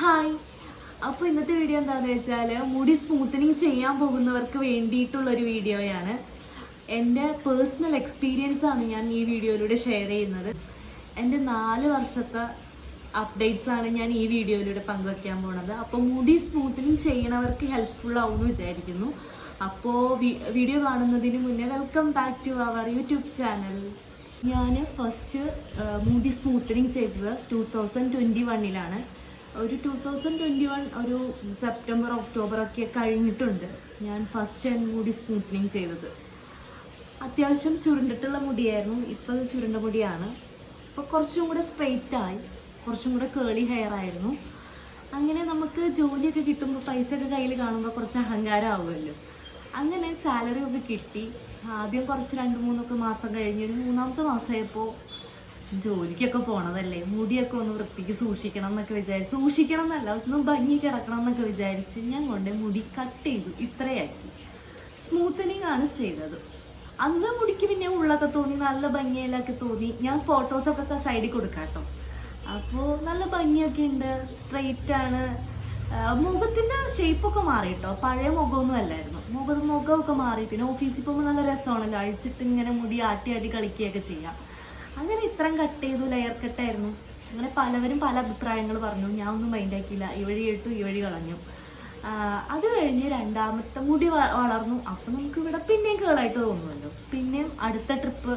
Hi. അപ്പോൾ ഇന്നത്തെ video എന്താണെന്ന് വെച്ചാൽ മുടി സ്മൂത്തനിങ് ചെയ്യാൻ പോകുന്നവർക്ക് വേണ്ടിയിട്ടുള്ള ഒരു വീഡിയോയാണ്. എന്റെ പേഴ്സണൽ എക്സ്പീരിയൻസ് ആണ് ഞാൻ ഈ വീഡിയോയിലൂടെ ഷെയർ ചെയ്യുന്നത്. എന്റെ നാല് വർഷത്തെ അപ്ഡേറ്റ്സ് ആണ് ഞാൻ ഈ വീഡിയോയിലൂടെ പങ്കുവയ്ക്കാൻ പോണത്. അപ്പോൾ മുടി സ്മൂത്തനിങ് ചെയ്യണവർക്ക് ഹെൽപ്ഫുൾ ആവുമെന്ന് വിചാരിക്കുന്നു. അപ്പോൾ വീഡിയോ കാണുന്നതിന് മുന്നേ welcome back to our YouTube channel ഞാൻ ഫസ്റ്റ് മുടി സ്മൂത്തനിങ് ചെയ്തത് ടൂ തൗസൻഡ് ട്വന്റി വണ്ണിലാണ് ഒരു ടു തൗസൻഡ് ട്വന്റി വൺ ഒരു സെപ്റ്റംബർ ഒക്ടോബർ ഒക്കെ കഴിഞ്ഞിട്ടുണ്ട്. ഞാൻ ഫസ്റ്റ് ടൈം മുടി സ്മൂത്തനിങ് ചെയ്തത്. അത്യാവശ്യം ചുരുണ്ടിട്ടുള്ള മുടിയായിരുന്നു. ഇപ്പോൾ അത് ചുരുണ്ട മുടിയാണ്. ഇപ്പോൾ കുറച്ചും കൂടെ സ്ട്രെയിറ്റ് ആയി. കുറച്ചും കൂടെ കേളി ഹെയർ ആയിരുന്നു. അങ്ങനെ നമുക്ക് ജോലിയൊക്കെ കിട്ടുമ്പോൾ പൈസ ഒക്കെ കയ്യിൽ കാണുമ്പോൾ കുറച്ച് അഹങ്കാരം ആവുമല്ലോ അങ്ങനെ സാലറി ഒക്കെ കിട്ടി. ആദ്യം കുറച്ച് രണ്ട് മൂന്നൊക്കെ മാസം കഴിഞ്ഞ് ഒരു മൂന്നാമത്തെ മാസമായപ്പോൾ ജോലിക്കൊക്കെ പോണതല്ലേ? മുടിയൊക്കെ ഒന്ന് വൃത്തിക്ക് സൂക്ഷിക്കണം എന്നൊക്കെ വിചാരിച്ച് സൂക്ഷിക്കണം എന്നല്ല ഒന്ന് ഭംഗി കിടക്കണം എന്നൊക്കെ വിചാരിച്ച് ഞാൻ കൊണ്ട് മുടി കട്ട് ചെയ്തു. ഇത്രയാക്കി. സ്മൂത്തനിങ് ആണ് ചെയ്തത്. അന്ന് മുടിക്ക് പിന്നെ ഉള്ളൊക്കെ തോന്നി നല്ല ഭംഗിയിലൊക്കെ തോന്നി. ഞാൻ ഫോട്ടോസൊക്കെ സൈഡിൽ കൊടുക്കാം കേട്ടോ. അപ്പോൾ നല്ല ഭംഗിയൊക്കെ ഉണ്ട്. സ്ട്രെയിറ്റ് ആണ്. മുഖത്തിന്റെ ഷേപ്പൊക്കെ മാറി കേട്ടോ. പഴയ മുഖമൊന്നും അല്ലായിരുന്നു. മുഖം മുഖമൊക്കെ മാറി. പിന്നെ ഓഫീസിൽ പോകുമ്പോൾ നല്ല രസമാണല്ലോ. അഴിച്ചിട്ട് ഇങ്ങനെ മുടി ആട്ടി ആട്ടി കളിക്കുകയൊക്കെ ചെയ്യാം. അങ്ങനെ ഇത്രയും കട്ട് ചെയ്തു ലെയർ കട്ടായിരുന്നു അങ്ങനെ പലവരും പല അഭിപ്രായങ്ങൾ പറഞ്ഞു. ഞാൻ ഒന്നും മൈൻഡ് ആക്കിയില്ല. ഈ വഴി ഇട്ടു ഈ വഴി കളഞ്ഞു. അത് കഴിഞ്ഞ് രണ്ടാമത്തെ മുടി വളർന്നു. അപ്പം നമുക്ക് ഇവിടെ പിന്നെയും കേളായിട്ട് തോന്നുമല്ലോ പിന്നെയും അടുത്ത ട്രിപ്പ്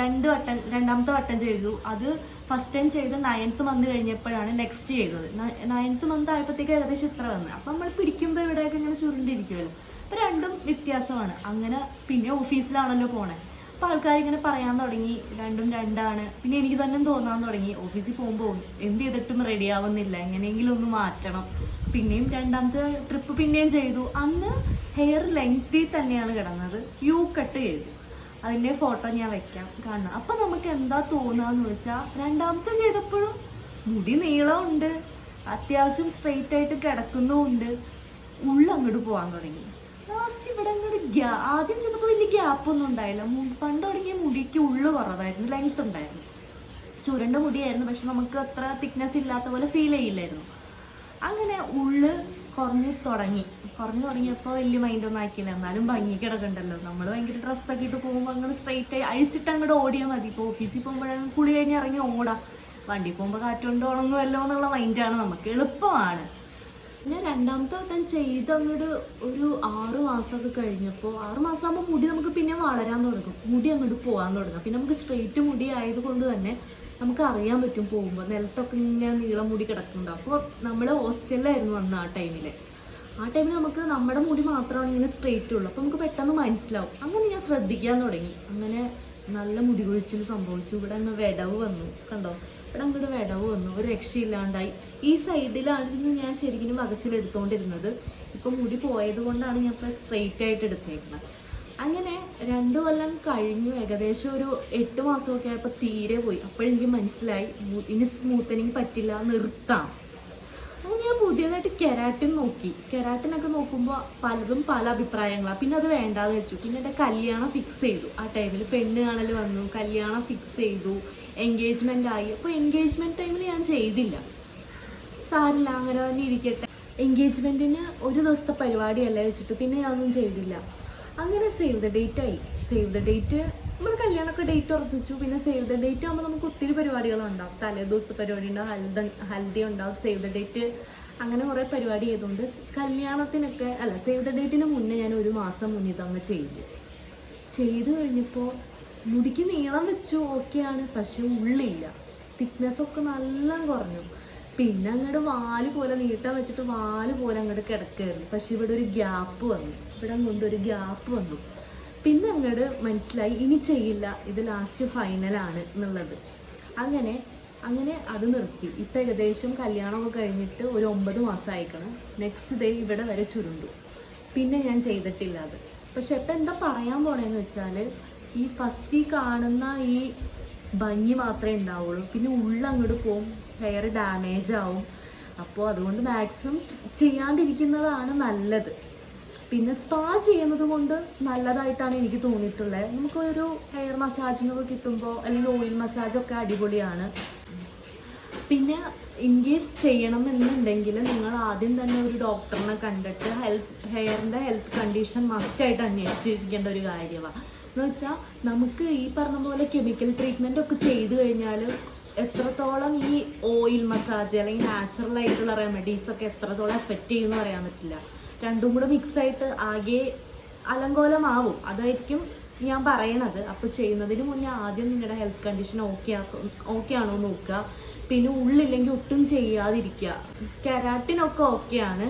രണ്ട് വട്ടം രണ്ടാമത്തെ വട്ടം ചെയ്തു. അത് ഫസ്റ്റ് ടൈം ചെയ്ത് നയൻത്ത് മന്ത് കഴിഞ്ഞപ്പോഴാണ് നെക്സ്റ്റ് ചെയ്തത്. നയൻത്ത് മന്ത് ആയപ്പോഴത്തേക്ക് ഏകദേശം ഇത്ര വന്നു. അപ്പം നമ്മൾ പിടിക്കുമ്പോൾ ഇവിടെയൊക്കെ ഇങ്ങനെ ചുരുണ്ടിരിക്കുമല്ലോ അപ്പം രണ്ടും വ്യത്യാസമാണ്. അങ്ങനെ പിന്നെ ഓഫീസിലാണല്ലോ പോണേ. അപ്പോൾ ആൾക്കാർ ഇങ്ങനെ പറയാൻ തുടങ്ങി. രണ്ടും രണ്ടാണ്. പിന്നെ എനിക്ക് തന്നെ തോന്നാൻ തുടങ്ങി. ഓഫീസിൽ പോകുമ്പോൾ എന്ത് ചെയ്തിട്ടും റെഡി ആവുന്നില്ല. എങ്ങനെയെങ്കിലും ഒന്ന് മാറ്റണം. പിന്നെയും രണ്ടാമത്തെ ട്രിപ്പ് പിന്നെയും ചെയ്തു. അന്ന് ഹെയർ ലെങ്തിൽ തന്നെയാണ് കിടന്നത്. യു കട്ട് ചെയ്തു. അതിന്റെ ഫോട്ടോ ഞാൻ വെക്കാം. കാണണം അപ്പം നമുക്ക് എന്താ തോന്നുകയെന്ന് വെച്ചാൽ രണ്ടാമത്തെ ചെയ്തപ്പോഴും മുടി നീളമുണ്ട്. അത്യാവശ്യം സ്ട്രെയിറ്റ് ആയിട്ട് കിടക്കുന്നുമുണ്ട്. ഉള്ളങ്ങോട്ട് പോകാൻ തുടങ്ങി. ലാസ്റ്റ് ഇവിടെ ഒരു ഗ്യാ ആദ്യം ചെന്നപ്പോൾ വലിയ ഗ്യാപ്പ് ഒന്നും ഉണ്ടായില്ല പണ്ട് തുടങ്ങിയ മുടിക്ക് ഉള്ളു കുറവായിരുന്നു ലെങ്ത് ഉണ്ടായിരുന്നു. ചുരണ്ട മുടിയായിരുന്നു പക്ഷെ നമുക്ക് അത്ര തിക്നെസ് ഇല്ലാത്ത പോലെ ഫീൽ ചെയ്യില്ലായിരുന്നു. അങ്ങനെ ഉള്ളു കുറഞ്ഞു തുടങ്ങി. കുറഞ്ഞു തുടങ്ങിയപ്പോൾ വലിയ മൈൻഡ് ഒന്നും ആക്കിയില്ല. എന്നാലും ഭംഗി കിടക്കണ്ടല്ലോ നമ്മൾ ഭയങ്കര ഡ്രസ്സൊക്കെ ഇട്ട് പോകുമ്പോൾ അങ്ങനെ സ്ട്രെയിറ്റ് ആയി അഴിച്ചിട്ട് അങ്ങോട്ട് ഓടിയാൽ മതി. ഇപ്പോൾ ഓഫീസിൽ പോകുമ്പോഴാണ് കുളി കഴിഞ്ഞ് ഇറങ്ങി ഓടാം. വണ്ടി പോകുമ്പോൾ കാറ്റുകൊണ്ട് ഉണങ്ങുമല്ലോ എന്നുള്ള മൈൻഡാണ് നമുക്ക്. എളുപ്പമാണ്. രണ്ടാമത്തെ വട്ടം ചെയ്ത് അങ്ങോട്ട് ഒരു ആറു മാസമൊക്കെ കഴിഞ്ഞപ്പോൾ ആറു മാസം ആകുമ്പോൾ മുടി നമുക്ക് പിന്നെ വളരാൻ തുടങ്ങും. മുടി അങ്ങോട്ട് പോകാൻ തുടങ്ങും. പിന്നെ നമുക്ക് സ്ട്രെയിറ്റ് മുടി ആയതുകൊണ്ട് തന്നെ നമുക്ക് അറിയാൻ പറ്റും പോകുമ്പോൾ നിലത്തൊക്കെ ഇങ്ങനെ നീളം മുടി കിടക്കുന്നുണ്ട്. അപ്പോൾ നമ്മൾ ഹോസ്റ്റലിലായിരുന്നു വന്ന ആ ടൈമിൽ ആ ടൈമിൽ നമുക്ക് നമ്മുടെ മുടി മാത്രമാണ് ഇങ്ങനെ സ്ട്രെയിറ്റ് ഉള്ളൂ. അപ്പോൾ നമുക്ക് പെട്ടെന്ന് മനസ്സിലാവും. അങ്ങനെ ഞാൻ ശ്രദ്ധിക്കാൻ തുടങ്ങി. അങ്ങനെ നല്ല മുടി കൊഴിച്ചിൽ സംഭവിച്ചു. ഇവിടെ അങ്ങ് വിടവ് വന്നു. കണ്ടോ? ഇവിടെ അങ്ങോട്ട് വിടവ് വന്നു. ഒരു രക്ഷയില്ലാണ്ടായി. ഈ സൈഡിലായിരുന്നു ഞാൻ ശരിക്കും വകച്ചിലെടുത്തോണ്ടിരുന്നത് ഇപ്പൊ മുടി പോയത് കൊണ്ടാണ് ഞാൻ ഇപ്പൊ സ്ട്രെയിറ്റ് ആയിട്ട് എടുത്തേക്കുന്നത്. അങ്ങനെ രണ്ടു കൊല്ലം കഴിഞ്ഞു. ഏകദേശം ഒരു എട്ട് മാസമൊക്കെ ആയപ്പോൾ തീരെ പോയി. അപ്പോഴെനിക്ക് മനസ്സിലായി. ഇനി സ്മൂത്തനിങ് പറ്റില്ല. നിർത്താം. പുതിയതായിട്ട് കെരാട്ടിൻ നോക്കി. കെരാട്ടിനൊക്കെ നോക്കുമ്പോൾ പലതും പല അഭിപ്രായങ്ങളാണ് പിന്നെ അത് വേണ്ടാന്ന് വെച്ചു. പിന്നെ എന്റെ കല്യാണം ഫിക്സ് ചെയ്തു. ആ ടൈമിൽ പെണ്ണ് കാണൽ വന്നു. കല്യാണം ഫിക്സ് ചെയ്തു. എൻഗേജ്മെന്റ് ആയി. അപ്പോൾ എൻഗേജ്മെന്റ് ടൈമിൽ ഞാൻ ചെയ്തില്ല. സാരില്ല അങ്ങനെ തന്നെ ഇരിക്കട്ടെ. എൻഗേജ്മെന്റിന് ഒരു ദിവസത്തെ പരിപാടിയല്ല വെച്ചിട്ട് പിന്നെ ഞാനൊന്നും ചെയ്തില്ല. അങ്ങനെ സേവ് ദ ഡേറ്റ് ആയി. സേവ് ദ ഡേറ്റ് നമ്മൾ കല്യാണമൊക്കെ ഡേറ്റ് ഉറപ്പിച്ചു. പിന്നെ സേവ് ദ ഡേറ്റ് ആകുമ്പോൾ നമുക്ക് ഒത്തിരി പരിപാടികളുണ്ടാവും. തലേ ദിവസത്തെ പരിപാടി ഉണ്ടാവും ഹൽദ ഹൽദി ഉണ്ടാവും. സേവ് ദ ഡേറ്റ് അങ്ങനെ കുറേ പരിപാടി ചെയ്തുകൊണ്ട് കല്യാണത്തിനൊക്കെ അല്ല സേവ് ദ ഡേറ്റിന് മുന്നേ ഞാൻ ഒരു മാസം മുന്നേ തന്നെ ചെയ്തു. ചെയ്തു കഴിഞ്ഞപ്പോൾ മുടിക്ക് നീളം വെച്ചു ഓക്കെയാണ് പക്ഷെ ഉള്ളില്ല. തിക്നെസ് ഒക്കെ നല്ല കുറഞ്ഞു. പിന്നെ അങ്ങോട്ട് വാൽ പോലെ നീട്ടാൻ വെച്ചിട്ട് വാൽ പോലെ അങ്ങോട്ട് കിടക്കായിരുന്നു. പക്ഷെ ഇവിടെ ഒരു ഗ്യാപ്പ് വന്നു. ഇവിടെ ഒരു ഗ്യാപ്പ് വന്നു. പിന്നെ അങ്ങോട്ട് മനസ്സിലായി ഇനി ചെയ്യില്ല. ഇത് ലാസ്റ്റ് ഫൈനലാണ് എന്നുള്ളത്. അങ്ങനെ അങ്ങനെ അത് നിർത്തി. ഇപ്പം ഏകദേശം കല്യാണമൊക്കെ കഴിഞ്ഞിട്ട് ഒരു ഒമ്പത് മാസം അയക്കണം നെക്സ്റ്റ് ഡേ ഇവിടെ വരെ ചുരുണ്ടു. പിന്നെ ഞാൻ ചെയ്തിട്ടില്ല അത്. പക്ഷെ ഇപ്പം എന്താ പറയാൻ പോണേന്ന് വെച്ചാൽ ഈ ഫസ്റ്റ് കാണുന്ന ഈ ഭംഗി മാത്രമേ ഉണ്ടാവുള്ളൂ. പിന്നെ ഉള്ളങ്ങോട്ട് പോവും ഹെയർ ഡാമേജ് ആവും. അപ്പോൾ അതുകൊണ്ട് മാക്സിമം ചെയ്യാണ്ടിരിക്കുന്നതാണ് നല്ലത്. പിന്നെ സ്പാ ചെയ്യുന്നത് കൊണ്ട് നല്ലതായിട്ടാണ് എനിക്ക് തോന്നിയിട്ടുള്ളത്. നമുക്കൊരു ഹെയർ മസാജിങ്ങൊക്കെ കിട്ടുമ്പോൾ അല്ലെങ്കിൽ ഓയിൽ മസാജൊക്കെ അടിപൊളിയാണ്. പിന്നെ ഇൻ കേസ് ചെയ്യണം എന്നുണ്ടെങ്കിൽ നിങ്ങൾ ആദ്യം തന്നെ ഒരു ഡോക്ടറിനെ കണ്ടിട്ട് ഹെൽത്ത് ഹെയറിന്റെ ഹെൽത്ത് കണ്ടീഷൻ മസ്റ്റായിട്ട് അന്വേഷിച്ചിരിക്കേണ്ട ഒരു കാര്യമാണ് എന്ന് വെച്ചാൽ നമുക്ക് ഈ പറഞ്ഞ പോലെ കെമിക്കൽ ട്രീറ്റ്മെന്റ് ഒക്കെ ചെയ്തു കഴിഞ്ഞാൽ എത്രത്തോളം ഈ ഓയിൽ മസാജ് അല്ലെങ്കിൽ നാച്ചുറൽ ആയിട്ടുള്ള റെമഡീസ് ഒക്കെ എത്രത്തോളം എഫക്റ്റ് ചെയ്യുമെന്ന് പറയാൻ പറ്റില്ല. രണ്ടും കൂടെ മിക്സ് ആയിട്ട് ആകെ അലങ്കോലമാവും. അതായിരിക്കും ഞാൻ പറയണത്. അപ്പോൾ ചെയ്യുന്നതിന് മുന്നേ ആദ്യം നിങ്ങളുടെ ഹെൽത്ത് കണ്ടീഷൻ ഓക്കെ ആക്കും ഓക്കെ ആണോ നോക്കുക. പിന്നെ ഉള്ളില്ലെങ്കിൽ ഒട്ടും ചെയ്യാതിരിക്കുക. കെരാട്ടിനൊക്കെ ഓക്കെയാണ്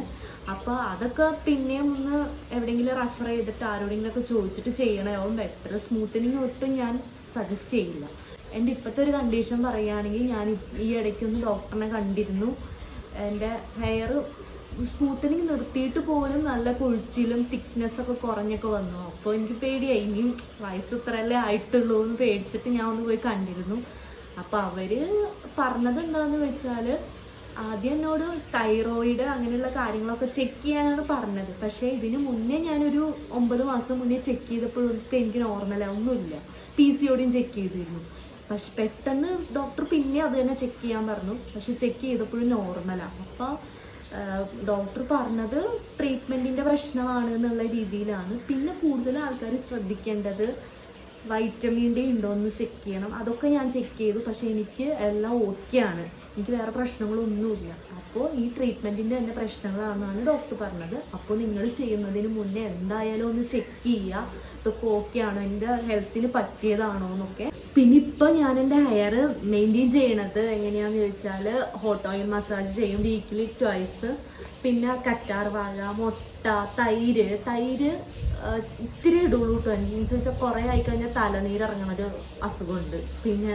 അപ്പോൾ അതൊക്കെ പിന്നെയും ഒന്ന് എവിടെയെങ്കിലും റെഫർ ചെയ്തിട്ട് ആരോടെങ്കിലും ഒക്കെ ചോദിച്ചിട്ട് ചെയ്യണമാവും ബെറ്റർ സ്മൂത്തനിങ് ഒട്ടും ഞാൻ സജസ്റ്റ് ചെയ്യില്ല. എന്റെ ഇപ്പോഴത്തെ ഒരു കണ്ടീഷൻ പറയുകയാണെങ്കിൽ ഞാൻ ഈ ഇടയ്ക്ക് ഒന്ന് ഡോക്ടറിനെ കണ്ടിരുന്നു. എന്റെ ഹെയർ സ്മൂത്തനിങ് നിർത്തിയിട്ട് പോലും നല്ല കൊഴിച്ചിലും തിക്നെസ് ഒക്കെ കുറഞ്ഞൊക്കെ വന്നു. അപ്പോൾ എനിക്ക് പേടിയായി. ഇനിയും വയസ്സ് ഇത്രയല്ലേ ആയിട്ടുള്ളൂ എന്ന് പേടിച്ചിട്ട് ഞാൻ ഒന്ന് പോയി കണ്ടിരുന്നു. അപ്പോൾ അവർ പറഞ്ഞത് എന്താന്ന് വെച്ചാൽ ആദ്യം എന്നോട് തൈറോയിഡ് അങ്ങനെയുള്ള കാര്യങ്ങളൊക്കെ ചെക്ക് ചെയ്യാനാണ് പറഞ്ഞത്. പക്ഷേ ഇതിന് മുന്നേ ഞാനൊരു ഒമ്പത് മാസം മുന്നേ ചെക്ക് ചെയ്തപ്പോഴൊക്കെ എനിക്ക് നോർമലാ ഒന്നുമില്ല. പി സി ഓടിയും ചെക്ക് ചെയ്തിരുന്നു. പക്ഷെ പെട്ടെന്ന് ഡോക്ടർ പിന്നെ അത് തന്നെ ചെക്ക് ചെയ്യാൻ പറഞ്ഞു. പക്ഷെ ചെക്ക് ചെയ്തപ്പോഴും നോർമലാണ് അപ്പോൾ ഡോക്ടർ പറഞ്ഞത് ട്രീറ്റ്മെന്റിന്റെ പ്രശ്നമാണ് എന്നുള്ള രീതിയിലാണ്. പിന്നെ കൂടുതൽ ആൾക്കാർ ശ്രദ്ധിക്കേണ്ടത് വൈറ്റമിൻ ഡി ഉണ്ടോ എന്ന് ചെക്ക് ചെയ്യണം. അതൊക്കെ ഞാൻ ചെക്ക് ചെയ്തു. പക്ഷേ എനിക്ക് എല്ലാം ഓക്കെയാണ് എനിക്ക് വേറെ പ്രശ്നങ്ങളൊന്നുമില്ല. അപ്പോൾ ഈ ട്രീറ്റ്മെന്റിന്റെ തന്നെ പ്രശ്നങ്ങളാണെന്നാണ് ഡോക്ടർ പറഞ്ഞത്. അപ്പോൾ നിങ്ങൾ ചെയ്യുന്നതിന് മുന്നേ എന്തായാലും ഒന്ന് ചെക്ക് ചെയ്യുക. ഇതൊക്കെ ഓക്കെ ആണോ? എന്റെ ഹെൽത്തിന് പറ്റിയതാണോ എന്നൊക്കെ. പിന്നെ ഇപ്പോൾ ഞാൻ എന്റെ ഹെയർ മെയിന്റെയിൻ ചെയ്യണത് എങ്ങനെയാണെന്ന് ചോദിച്ചാൽ ഹോട്ട് ഓയിൽ മസാജ് ചെയ്യും വീക്കിലി ട്വൈസ് പിന്നെ കറ്റാർ വാഴ മുട്ട തൈര്. തൈര് ഇത്തിരി ഇടുള്ളൂ കേട്ടോ എനിക്ക് ചോദിച്ചാൽ കുറേ ആയിക്കഴിഞ്ഞാൽ തലനീര് ഇറങ്ങണ ഒരു അസുഖമുണ്ട്. പിന്നെ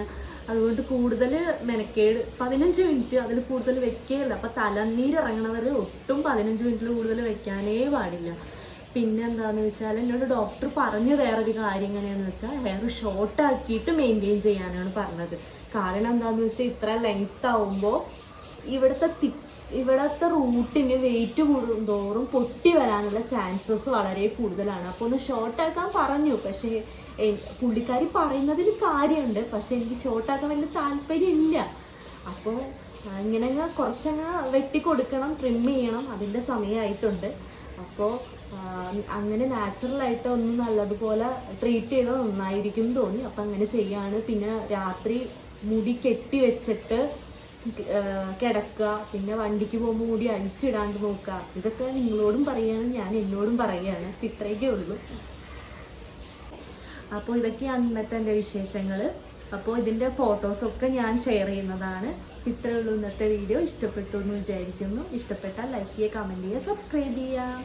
അതുകൊണ്ട് കൂടുതൽ മെനക്കേട് പതിനഞ്ച് മിനിറ്റ് അതിൽ കൂടുതൽ വെക്കുകയില്ല അപ്പം തലനീര് ഇറങ്ങണവർ ഒട്ടും പതിനഞ്ച് മിനിറ്റിൽ കൂടുതൽ വെക്കാനേ പാടില്ല. പിന്നെ എന്താണെന്ന് വെച്ചാൽ എന്നോട് ഡോക്ടർ പറഞ്ഞ വേറൊരു കാര്യം എങ്ങനെയാണെന്ന് വെച്ചാൽ ഹെയർ ഷോർട്ട് ആക്കിയിട്ട് മെയിന്റെയിൻ ചെയ്യാനാണ് പറഞ്ഞത്. കാരണം എന്താണെന്ന് വെച്ചാൽ ഇത്ര ലെങ്ത് ആവുമ്പോൾ ഇവിടുത്തെ തി ഇവിടുത്തെ റൂട്ടിന് വെയിറ്റ് കൂടും കൂടുന്തോറും പൊട്ടി വരാനുള്ള ചാൻസസ് വളരെ കൂടുതലാണ്. അപ്പോൾ ഒന്ന് ഷോർട്ടാക്കാൻ പറഞ്ഞു. പക്ഷേ പുള്ളിക്കാരി പറയുന്നതിൽ കാര്യമുണ്ട് പക്ഷേ എനിക്ക് ഷോർട്ടാക്കാൻ വലിയ താല്പര്യമില്ല. അപ്പോൾ ഇങ്ങനെ അങ്ങ് കുറച്ചങ്ങ് വെട്ടിക്കൊടുക്കണം ട്രിം ചെയ്യണം. അതിന്റെ സമയമായിട്ടുണ്ട് അപ്പോൾ അങ്ങനെ നാച്ചുറലായിട്ട് ഒന്ന് നല്ലതുപോലെ ട്രീറ്റ് ചെയ്താൽ നന്നായിരിക്കും തോന്നി. അപ്പം അങ്ങനെ ചെയ്യാണ്. പിന്നെ രാത്രി മുടി കെട്ടി വെച്ചിട്ട് കിടക്കുക പിന്നെ വണ്ടിക്ക് പോകുമ്പോൾ കൂടി അഴിച്ചിടാണ്ട് നോക്കുക. ഇതൊക്കെ നിങ്ങളോടും പറയാണ് ഞാൻ എന്നോടും പറയുകയാണ് ഇത്രയൊക്കെ ഉള്ളൂ. അപ്പോൾ ഇതൊക്കെയാണ് ഇന്നത്തെ എന്റെ വിശേഷങ്ങൾ അപ്പോൾ ഇതിന്റെ ഫോട്ടോസൊക്കെ ഞാൻ ഷെയർ ചെയ്യുന്നതാണ്. ഇത്രയേ ഉള്ളൂ ഇന്നത്തെ വീഡിയോ. ഇഷ്ടപ്പെട്ടു എന്ന് വിചാരിക്കുന്നു. ഇഷ്ടപ്പെട്ടാൽ ലൈക്ക് ചെയ്യുക കമന്റ് ചെയ്യുക സബ്സ്ക്രൈബ് ചെയ്യുക.